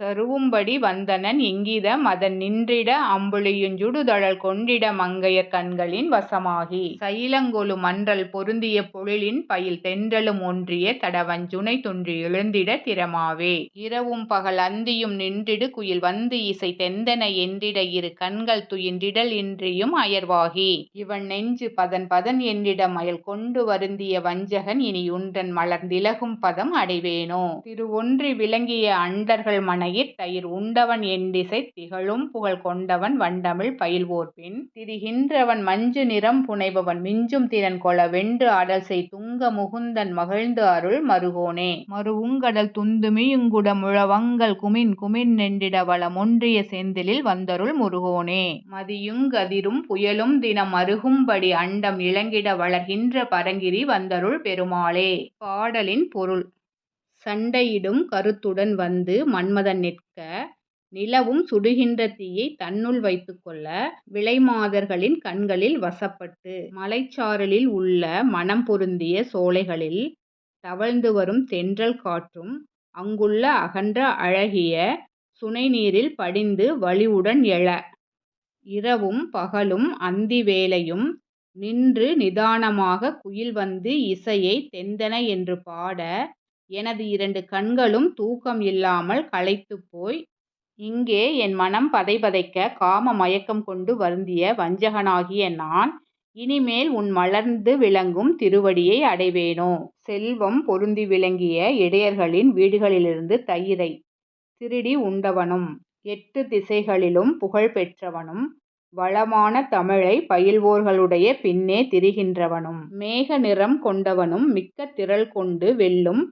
சருவும்படி வந்தனன் இங்கித அதன் நின்றிட அம்புலியுஞ் சுடுதழல் கொண்டிட மங்கையர் கண்களின் வசமாகி. சயிலங்கொளு மன்றல் பொருந்திய பொழிலின் பயில் தென்றலும் ஒன்றிய தடவஞ் சுனைதுன்றி எழுந்திட திறமாவே. இரவும் பகல் அந்தியும் நின்றிடு குயில் வந்து இசை தெந்தன என்றிட இரு கண்கள் துயின்றிடல் இன்றியும் அயர்வாகி. இவன் நெஞ்சு பதன் பதன் என்றிட மயல் கொண்டு வருந்திய வஞ்சகன் இனி உன்றன் மலர்ந்திலகும் பதம் அடைவேனோ? திருவொன்றி விளங்கிய அண்டர்கள் மனையிற் தயிர் உண்டவன் எண்டிசைத் திகழும் புகழ் கொண்டவன் வண்டமிழ் பயில்வோர்பின் திரிகின்றவன் மஞ்சு நிறம் புனைபவன் மிஞ்சும் திறன் கொள வென்று ஆடல்செய் துங்க முகுந்தன் மகிழ்ந்து அருள் மருகோனே. மருவுங்கடல் துந்துமியுங் குடமுழவங்கள் குமின் குமின் னென்றிட வளமொன்றிய செந்திலில் வந்தருள் முருகோனே. மதியுங் கதிரும் புயலும் தினம் மருகும்படி அண்டம் இலங்கிட வளர்கின்ற பரங்கிரி வந்தருள் பெருமாளே. பாடலின் பொருள். சண்டையிடும் கருத்துடன் வந்து மன்மதன் நிற்க நிலவும் சுடுகின்ற தீயைத் தன்னுள் வைத்துக்கொள்ள விலைமாதர்களின் கண்களில் வசப்பட்டு மலைச்சாரலில் உள்ள மணம் பொருந்திய சோலைகளில் தவழ்ந்து வரும் தென்றல் காற்றும் அங்குள்ள அகன்ற அழகிய சுனைநீரில் படிந்து வலிவுடன் எழ இரவும் பகலும் அந்தி வேளையும் நின்று நிதானமாகக் குயில் வந்து இசையைத் தெந்தன என்று பாட எனது இரண்டு கண்களும் தூக்கம் இல்லாமல் களைத்துப் போய் இங்கே என் மனம் பதைபதைக்க காம மயக்கம் கொண்டு வருந்திய வஞ்சகனாகிய நான் இனிமேல் உன் மலர்ந்து விளங்கும் திருவடியை அடைவேனோ? செல்வம் பொருந்தி விளங்கிய இடையர்களின் வீடுகளிலிருந்து தயிரை திருடி உண்டவனும் எட்டு திசைகளிலும் புகழ் பெற்றவனும் வளமான தமிழை பயில்வோர்களுடைய பின்னே திரிகின்றவனும் மேக நிறம் கொண்டவனும் மிக்க திரள் கொண்டு வெல்லும்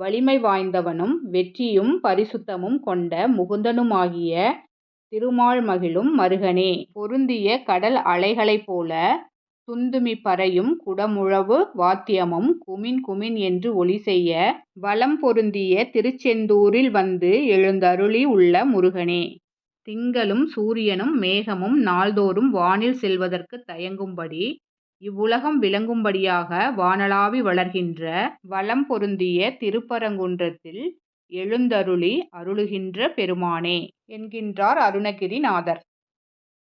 வலிமை வாய்ந்தவனும் வெற்றியும் பரிசுத்தமும் கொண்ட முகுந்தனுமாகிய திருமால் மகிழும் மருகனே. பொருந்திய கடல் அலைகளைப் போல துந்துமி பறையும் குடமுழவு வாத்தியமும் குமின் குமின் என்று ஒளி செய்ய வளம் பொருந்திய திருச்செந்தூரில் வந்து எழுந்தருளி உள்ள முருகனே. திங்களும் சூரியனும் மேகமும் நாள்தோறும் வானில் செல்வதற்குத் தயங்கும்படி இவ்வுலகம் விளங்கும்படியாக வானளாவி வளர்கின்ற வளம் பொருந்திய திருப்பரங்குன்றத்தில் எழுந்தருளி அருளுகின்ற பெருமானே என்கின்றார் அருணகிரிநாதர்.